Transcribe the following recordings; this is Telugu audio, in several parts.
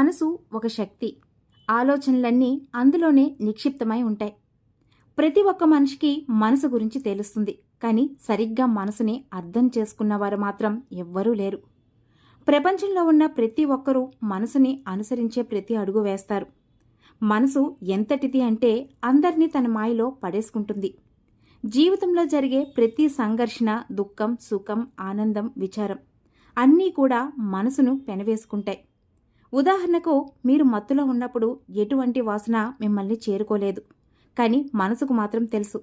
మనసు ఒక శక్తి. ఆలోచనలన్నీ అందులోనే నిక్షిప్తమై ఉంటాయి. ప్రతి ఒక్క మనిషికి మనసు గురించి తెలుస్తుంది. కానీ సరిగ్గా మనసుని అర్థం చేసుకున్నవారు మాత్రం ఎవ్వరూ లేరు. ప్రపంచంలో ఉన్న ప్రతి ఒక్కరూ మనసుని అనుసరించే ప్రతి అడుగు వేస్తారు. మనసు ఎంతటిది అంటే అందరినీ తన మాయలో పడేసుకుంటుంది. జీవితంలో జరిగే ప్రతి సంఘర్షణ దుఃఖం సుఖం ఆనందం విచారం అన్నీ కూడా మనసును పెనవేసుకుంటాయి. ఉదాహరణకు మీరు మత్తులో ఉన్నప్పుడు ఎటువంటి వాసన మిమ్మల్ని చేరుకోలేదు కానీ మనసుకు మాత్రం తెలుసు.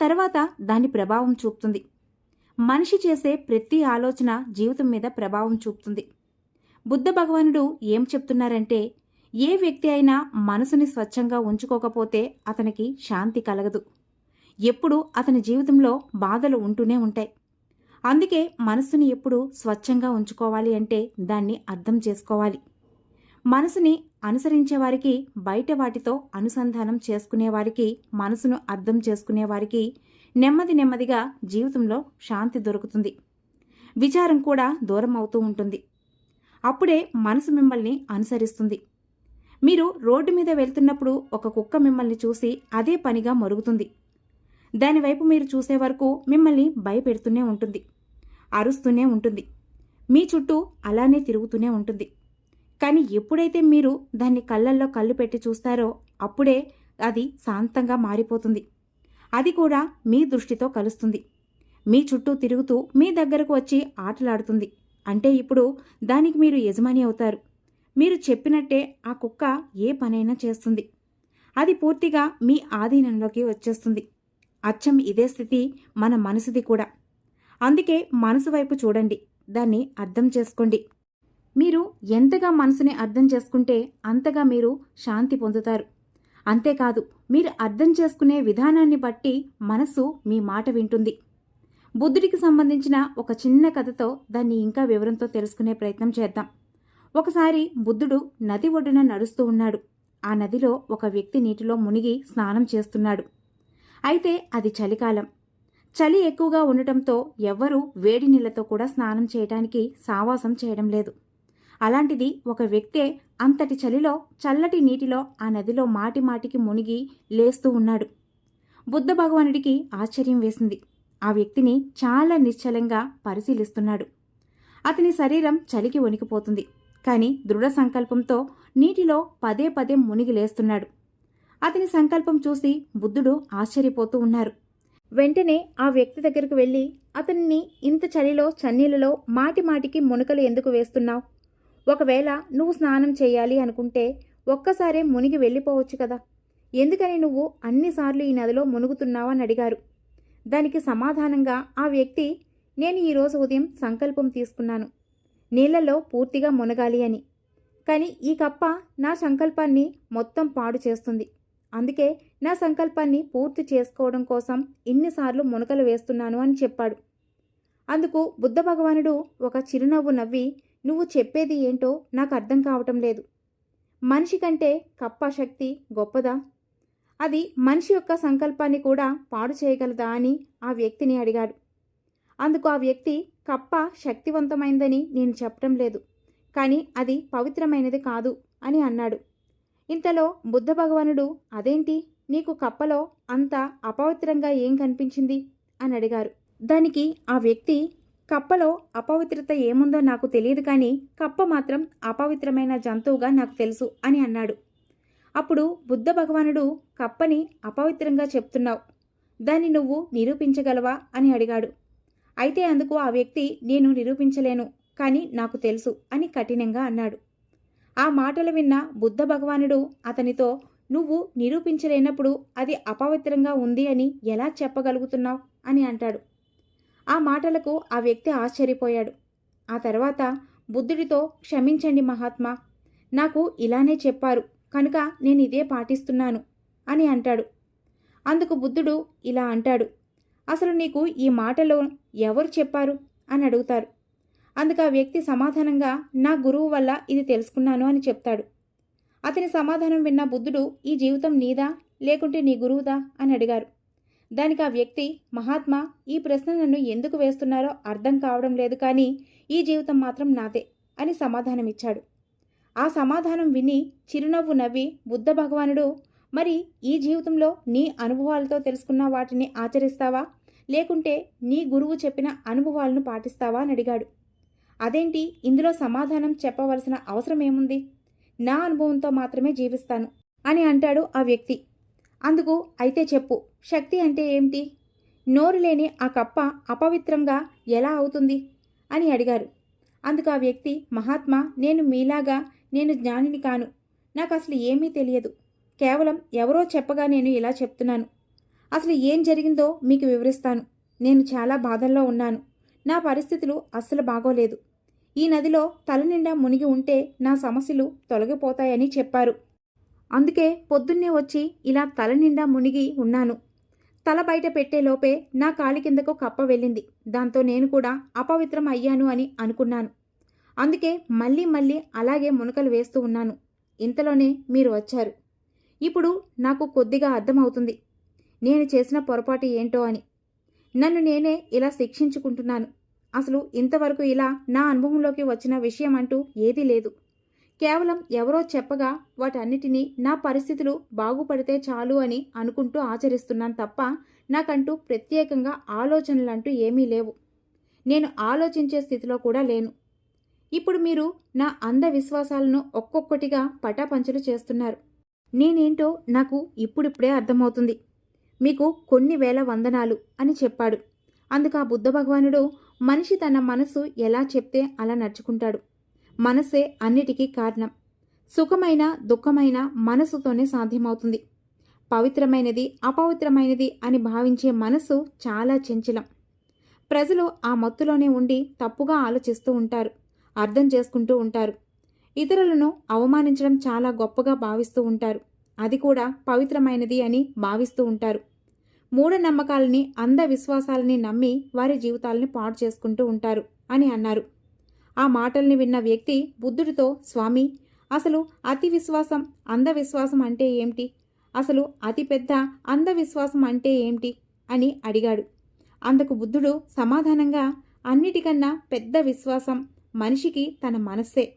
తర్వాత దాని ప్రభావం చూపుతుంది. మనిషి చేసే ప్రతి ఆలోచన జీవితం మీద ప్రభావం చూపుతుంది. బుద్ధ భగవానుడు ఏం చెప్తున్నారంటే ఏ వ్యక్తి అయినా మనసుని స్వచ్ఛంగా ఉంచుకోకపోతే అతనికి శాంతి కలగదు. ఎప్పుడూ అతని జీవితంలో బాధలు ఉంటూనే ఉంటాయి. అందుకే మనసుని ఎప్పుడు స్వచ్ఛంగా ఉంచుకోవాలి అంటే దాన్ని అర్థం చేసుకోవాలి. మనసుని అనుసరించేవారికి బయట వాటితో అనుసంధానం చేసుకునేవారికి మనసును అర్థం చేసుకునేవారికి నెమ్మది నెమ్మదిగా జీవితంలో శాంతి దొరుకుతుంది. విచారం కూడా దూరం అవుతూ ఉంటుంది. అప్పుడే మనసు మిమ్మల్ని అనుసరిస్తుంది. మీరు రోడ్డు మీద వెళ్తున్నప్పుడు ఒక కుక్క మిమ్మల్ని చూసి అదే పనిగా మరుగుతుంది. దానివైపు మీరు చూసే వరకు మిమ్మల్ని భయపెడుతూనే ఉంటుంది. అరుస్తూనే ఉంటుంది. మీ చుట్టూ అలానే తిరుగుతూనే ఉంటుంది. కానీ ఎప్పుడైతే మీరు దాన్ని కళ్ళల్లో కళ్ళు పెట్టి చూస్తారో అప్పుడే అది శాంతంగా మారిపోతుంది. అది కూడా మీ దృష్టితో కలుస్తుంది. మీ చుట్టూ తిరుగుతూ మీ దగ్గరకు వచ్చి ఆటలాడుతుంది. అంటే ఇప్పుడు దానికి మీరు యజమాని అవుతారు. మీరు చెప్పినట్టే ఆ కుక్క ఏ పనైనా చేస్తుంది. అది పూర్తిగా మీ ఆధీనంలోకి వచ్చేస్తుంది. అచ్చం ఇదే స్థితి మన మనసుది కూడా. అందుకే మనసు వైపు చూడండి. దాన్ని అర్థం చేసుకోండి. మీరు ఎంతగా మనసుని అర్థం చేసుకుంటే అంతగా మీరు శాంతి పొందుతారు. అంతేకాదు మీరు అర్థం చేసుకునే విధానాన్ని బట్టి మనసు మీ మాట వింటుంది. బుద్ధుడికి సంబంధించిన ఒక చిన్న కథతో దాన్ని ఇంకా వివరంతో తెలుసుకునే ప్రయత్నం చేద్దాం. ఒకసారి బుద్ధుడు నది ఒడ్డున నడుస్తూ ఉన్నాడు. ఆ నదిలో ఒక వ్యక్తి నీటిలో మునిగి స్నానం చేస్తున్నాడు. అయితే అది చలికాలం. చలి ఎక్కువగా ఉండటంతో ఎవ్వరూ వేడి నీళ్ళతో కూడా స్నానం చేయడానికి సావాసం చేయడం లేదు. అలాంటిది ఒక వ్యక్తే అంతటి చలిలో చల్లటి నీటిలో ఆ నదిలో మాటి మాటికి మునిగి లేస్తూ ఉన్నాడు. బుద్ధ భగవానుడికి ఆశ్చర్యం వేసింది. ఆ వ్యక్తిని చాలా నిశ్చలంగా పరిశీలిస్తున్నాడు. అతని శరీరం చలికి వణికిపోతుంది. కానీ దృఢ సంకల్పంతో నీటిలో పదే పదే మునిగి లేస్తున్నాడు. అతని సంకల్పం చూసి బుద్ధుడు ఆశ్చర్యపోతూ ఉన్నారు. వెంటనే ఆ వ్యక్తి దగ్గరకు వెళ్ళి అతన్ని ఇంత చలిలో చన్నీళ్ళలో మాటి మాటికి మునకలు ఎందుకు వేస్తున్నావు? ఒకవేళ నువ్వు స్నానం చేయాలి అనుకుంటే ఒక్కసారే మునిగి వెళ్ళిపోవచ్చు కదా. ఎందుకని నువ్వు అన్నిసార్లు ఈ నదిలో మునుగుతున్నావని అని అడిగారు. దానికి సమాధానంగా ఆ వ్యక్తి నేను ఈరోజు ఉదయం సంకల్పం తీసుకున్నాను. నీళ్ళలో పూర్తిగా మునగాలి అని. కానీ ఈ కప్ప నా సంకల్పాన్ని మొత్తం పాడు చేస్తుంది. అందుకే నా సంకల్పాన్ని పూర్తి చేసుకోవడం కోసం ఇన్నిసార్లు మునకలు వేస్తున్నాను అని చెప్పాడు. అందుకు బుద్ధ భగవానుడు ఒక చిరునవ్వు నవ్వి నువ్వు చెప్పేది ఏంటో నాకు అర్థం కావటం లేదు. మనిషి కంటే కప్ప శక్తి గొప్పదా? అది మనిషి యొక్క సంకల్పాన్ని కూడా పాడు చేయగలదా అని ఆ వ్యక్తిని అడిగాడు. అందుకు ఆ వ్యక్తి కప్ప శక్తివంతమైందని నేను చెప్పడం లేదు కానీ అది పవిత్రమైనది కాదు అని అన్నాడు. ఇంతలో బుద్ధ భగవానుడు అదేంటి? నీకు కప్పలో అంత అపవిత్రంగా ఏం కనిపించింది? అని అడిగారు. దానికి ఆ వ్యక్తి కప్పలో అపవిత్రత ఏముందో నాకు తెలియదు కానీ కప్ప మాత్రం అపవిత్రమైన జంతువుగా నాకు తెలుసు అని అన్నాడు. అప్పుడు బుద్ధ భగవానుడు కప్పని అపవిత్రంగా చెప్తున్నావు. దాన్ని నువ్వు నిరూపించగలవా అని అడిగాడు. అయితే అందుకు ఆ వ్యక్తి నేను నిరూపించలేను కానీ నాకు తెలుసు అని కఠినంగా అన్నాడు. ఆ మాటలు విన్న బుద్ధ భగవానుడు అతనితో నువ్వు నిరూపించలేనప్పుడు అది అపవిత్రంగా ఉంది అని ఎలా చెప్పగలుగుతున్నావు అని అంటాడు. ఆ మాటలకు ఆ వ్యక్తి ఆశ్చర్యపోయాడు. ఆ తర్వాత బుద్ధుడితో క్షమించండి మహాత్మా నాకు ఇలానే చెప్పారు కనుక నేను ఇదే పాటిస్తున్నాను అని అంటాడు. అందుకు బుద్ధుడు ఇలా అంటాడు అసలు నీకు ఈ మాటలో ఎవరు చెప్పారు? అని అడుగుతారు. అందుకు ఆ వ్యక్తి సమాధానంగా నా గురువు వల్ల ఇది తెలుసుకున్నాను అని చెప్తాడు. అతని సమాధానం విన్న బుద్ధుడు ఈ జీవితం నీదా లేకుంటే నీ గురువుదా? అని అడిగారు. దానికి ఆ వ్యక్తి మహాత్మా ఈ ప్రశ్న నన్ను ఎందుకు వేస్తున్నారో అర్థం కావడం లేదు కానీ ఈ జీవితం మాత్రం నాదే అని సమాధానమిచ్చాడు. ఆ సమాధానం విని చిరునవ్వు నవ్వి బుద్ధ భగవానుడు మరి ఈ జీవితంలో నీ అనుభవాలతో తెలుసుకున్న వాటిని ఆచరిస్తావా? లేకుంటే నీ గురువు చెప్పిన అనుభవాలను పాటిస్తావా? అని అడిగాడు. అదేంటి? ఇందులో సమాధానం చెప్పవలసిన అవసరం ఏముంది? నా అనుభవంతో మాత్రమే జీవిస్తాను అని అంటాడు ఆ వ్యక్తి. అందుకు అయితే చెప్పు శక్తి అంటే ఏమిటి? నోరు లేని ఆ కప్ప అపవిత్రంగా ఎలా అవుతుంది? అని అడిగారు. అందుకు ఆ వ్యక్తి మహాత్మా నేను మీలాగా నేను జ్ఞానిని కాను. నాకు అసలు ఏమీ తెలియదు. కేవలం ఎవరో చెప్పగా నేను ఇలా చెప్తున్నాను. అసలు ఏం జరిగిందో మీకు వివరిస్తాను. నేను చాలా బాధల్లో ఉన్నాను. నా పరిస్థితులు అస్సలు బాగోలేదు. ఈ నదిలో తల నిండా మునిగి ఉంటే నా సమస్యలు తొలగిపోతాయని చెప్పారు. అందుకే పొద్దున్నే వచ్చి ఇలా తల నిండా మునిగి ఉన్నాను. తల బయట పెట్టే లోపే నా కాలి కిందకు కప్ప వెళ్ళింది. దాంతో నేను కూడా అపవిత్రం అయ్యాను అని అనుకున్నాను. అందుకే మళ్ళీ మళ్ళీ అలాగే మునకలు వేస్తూ ఉన్నాను. ఇంతలోనే మీరు వచ్చారు. ఇప్పుడు నాకు కొద్దిగా అర్థమవుతుంది. నేను చేసిన పొరపాటు ఏంటో అని. నన్ను నేనే ఇలా శిక్షించుకుంటున్నాను. అసలు ఇంతవరకు ఇలా నా అనుభవంలోకి వచ్చిన విషయం అంటూ ఏదీ లేదు. కేవలం ఎవరో చెప్పగా వాటన్నిటినీ నా పరిస్థితులు బాగుపడితే చాలు అని అనుకుంటూ ఆచరిస్తున్నాను తప్ప నాకంటూ ప్రత్యేకంగా ఆలోచనలంటూ ఏమీ లేవు. నేను ఆలోచించే స్థితిలో కూడా లేను. ఇప్పుడు మీరు నా అంధవిశ్వాసాలను ఒక్కొక్కటిగా పటాపంచలు చేస్తున్నారు. నేనేంటో నాకు ఇప్పుడిప్పుడే అర్థమవుతుంది. మీకు కొన్ని వేల వందనాలు అని చెప్పాడు. అందుకు ఆ బుద్ధ భగవానుడు మనిషి తన మనసు ఎలా చెప్తే అలా నడుచుకుంటాడు. మనసే అన్నిటికీ కారణం. సుఖమైన దుఃఖమైన మనసుతోనే సాధ్యమవుతుంది. పవిత్రమైనది అపవిత్రమైనది అని భావించే మనసు చాలా చంచలం. ప్రజలు ఆ మత్తులోనే ఉండి తప్పుగా ఆలోచిస్తూ ఉంటారు అర్థం చేసుకుంటూ ఉంటారు. ఇతరులను అవమానించడం చాలా గొప్పగా భావిస్తూ ఉంటారు. అది కూడా పవిత్రమైనది అని భావిస్తూ ఉంటారు. మూఢనమ్మకాలని అంధవిశ్వాసాలని నమ్మి వారి జీవితాలని పాడు చేసుకుంటూ ఉంటారు అని అన్నారు. ఆ మాటల్ని విన్న వ్యక్తి బుద్ధుడితో స్వామి అసలు అతి విశ్వాసం అంధవిశ్వాసం అంటే ఏమిటి? అసలు అతిపెద్ద అంధవిశ్వాసం అంటే ఏమిటి? అని అడిగాడు. అందుకు బుద్ధుడు సమాధానంగా అన్నిటికన్నా పెద్ద విశ్వాసం మనిషికి తన మనస్సే.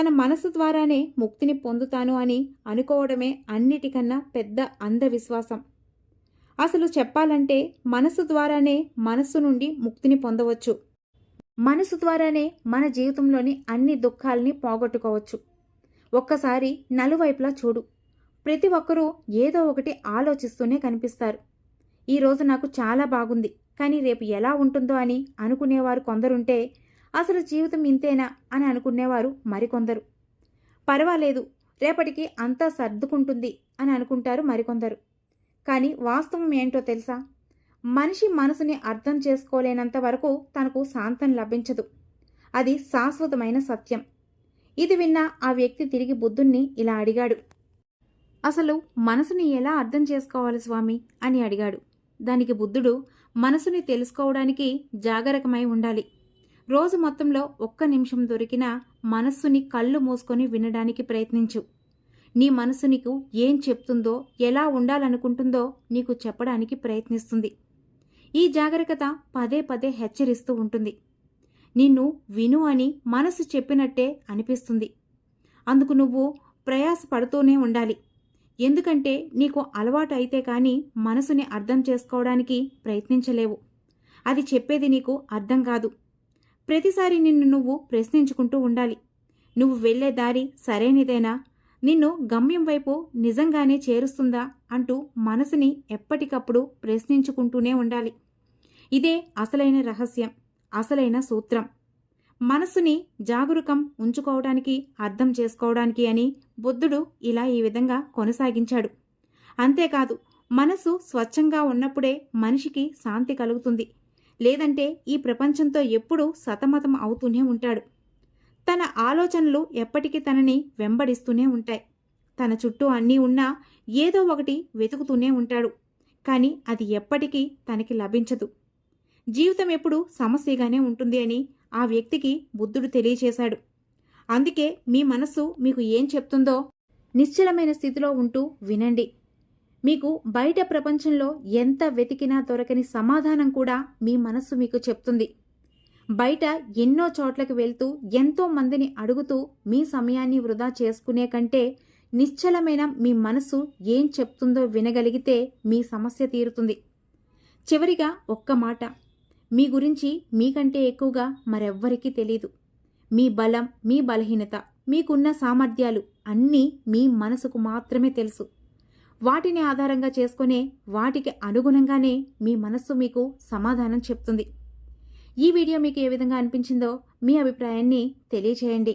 తన మనసు ద్వారానే ముక్తిని పొందుతాను అని అనుకోవడమే అన్నిటికన్నా పెద్ద అంధవిశ్వాసం. అసలు చెప్పాలంటే మనసు ద్వారానే మనస్సు నుండి ముక్తిని పొందవచ్చు. మనసు ద్వారానే మన జీవితంలోని అన్ని దుఃఖాల్ని పోగొట్టుకోవచ్చు. ఒక్కసారి నలువైపులా చూడు. ప్రతి ఒక్కరూ ఏదో ఒకటి ఆలోచిస్తూనే కనిపిస్తారు. ఈరోజు నాకు చాలా బాగుంది. కానీ రేపు ఎలా ఉంటుందో అని అనుకునేవారు కొందరుంటే అసలు జీవితం ఇంతేనా అని అనుకునేవారు మరికొందరు. పర్వాలేదు రేపటికి అంతా సర్దుకుంటుంది అని అనుకుంటారు మరికొందరు. కానీ వాస్తవం ఏంటో తెలుసా? మనిషి మనసుని అర్థం చేసుకోలేనంత వరకు తనకు శాంతం లభించదు. అది శాశ్వతమైన సత్యం. ఇది విన్న ఆ వ్యక్తి తిరిగి బుద్ధుణ్ణి ఇలా అడిగాడు. అసలు మనసుని ఎలా అర్థం చేసుకోవాలి స్వామి? అని అడిగాడు. దానికి బుద్ధుడు మనసుని తెలుసుకోవడానికి జాగరకమై ఉండాలి. రోజు మొత్తంలో ఒక్క నిమిషం దొరికినా మనస్సుని కళ్ళు మూసుకొని వినడానికి ప్రయత్నించు. నీ మనసు నీకు ఏం చెప్తుందో ఎలా ఉండాలనుకుంటుందో నీకు చెప్పడానికి ప్రయత్నిస్తుంది. ఈ జాగ్రత్త పదే పదే హెచ్చరిస్తూ ఉంటుంది. నిన్ను విను అని మనసు చెప్పినట్టే అనిపిస్తుంది. అందుకు నువ్వు ప్రయాసపడుతూనే ఉండాలి. ఎందుకంటే నీకు అలవాటు అయితే కానీ మనసుని అర్థం చేసుకోవడానికి ప్రయత్నించలేవు. అది చెప్పేది నీకు అర్థం కాదు. ప్రతిసారి నిన్ను నువ్వు ప్రశ్నించుకుంటూ ఉండాలి. నువ్వు వెళ్ళే దారి సరైనదేనా? నిన్ను గమ్యం వైపు నిజంగానే చేరుస్తుందా? అంటూ మనసుని ఎప్పటికప్పుడు ప్రశ్నించుకుంటూనే ఉండాలి. ఇదే అసలైన రహస్యం అసలైన సూత్రం. మనసుని జాగరూకం ఉంచుకోవడానికి అర్థం చేసుకోవడానికి అని బుద్ధుడు ఇలా ఈ విధంగా కొనసాగించాడు. అంతేకాదు మనసు స్వచ్ఛంగా ఉన్నప్పుడే మనిషికి శాంతి కలుగుతుంది. లేదంటే ఈ ప్రపంచంతో ఎప్పుడూ సతమతం అవుతూనే ఉంటాడు. తన ఆలోచనలు ఎప్పటికీ తనని వెంబడిస్తూనే ఉంటాయి. తన చుట్టూ అన్నీ ఉన్నా ఏదో ఒకటి వెతుకుతూనే ఉంటాడు. కానీ అది ఎప్పటికీ తనకి లభించదు. జీవితం ఎప్పుడు సమస్యగానే ఉంటుంది అని ఆ వ్యక్తికి బుద్ధుడు తెలియచేశాడు. అందుకే మీ మనస్సు మీకు ఏం చెప్తుందో నిశ్చలమైన స్థితిలో ఉంటూ వినండి. మీకు బయట ప్రపంచంలో ఎంత వెతికినా దొరకని సమాధానం కూడా మీ మనస్సు మీకు చెప్తుంది. బయట ఎన్నో చోట్లకు వెళ్తూ ఎంతో మందిని అడుగుతూ మీ సమయాన్ని వృధా చేసుకునే కంటే నిశ్చలమైన మీ మనసు ఏం చెప్తుందో వినగలిగితే మీ సమస్య తీరుతుంది. చివరిగా ఒక్క మాట. మీ గురించి మీకంటే ఎక్కువగా మరెవ్వరికీ తెలీదు. మీ బలం మీ బలహీనత మీకున్న సామర్థ్యాలు అన్నీ మీ మనసుకు మాత్రమే తెలుసు. వాటిని ఆధారంగా చేసుకునే వాటికి అనుగుణంగానే మీ మనస్సు మీకు సమాధానం చెప్తుంది. ఈ వీడియో మీకు ఏ విధంగా అనిపించిందో మీ అభిప్రాయాన్ని తెలియచేయండి.